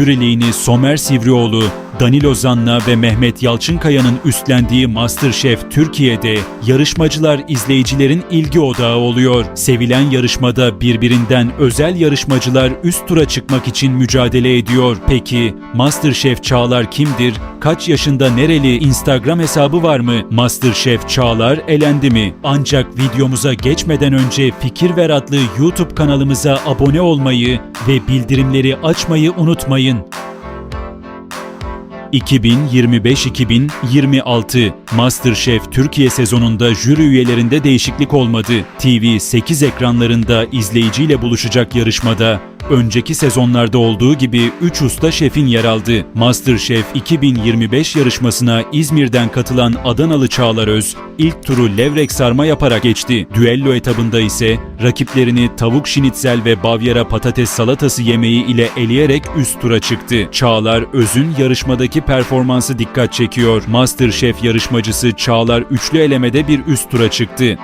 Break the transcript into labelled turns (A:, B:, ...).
A: jüriliğini Somer Sivrioğlu, Danilo Zanna ve Mehmet Yalçınkaya'nın üstlendiği MasterChef Türkiye'de yarışmacılar izleyicilerin ilgi odağı oluyor. Sevilen yarışmada birbirinden özel yarışmacılar üst tura çıkmak için mücadele ediyor. Peki MasterChef Çağlar kimdir? Kaç yaşında nereli Instagram hesabı var mı? MasterChef Çağlar elendi mi? Ancak videomuza geçmeden önce Fikir Ver adlı YouTube kanalımıza abone olmayı ve bildirimleri açmayı unutmayın. 2025-2026 MasterChef Türkiye sezonunda jüri üyelerinde değişiklik olmadı. TV 8 ekranlarında izleyiciyle buluşacak yarışmada önceki sezonlarda olduğu gibi 3 usta şefin yer aldı. MasterChef 2025 yarışmasına İzmir'den katılan Adanalı Çağlar Öz ilk turu levrek sarma yaparak geçti. Düello etabında ise rakiplerini tavuk şinitzel ve bavyera patates salatası yemeği ile eleyerek üst tura çıktı. Çağlar Öz'ün yarışmadaki performansı dikkat çekiyor. MasterChef yarışmacısı Çağlar üçlü elemede bir üst tura çıktı.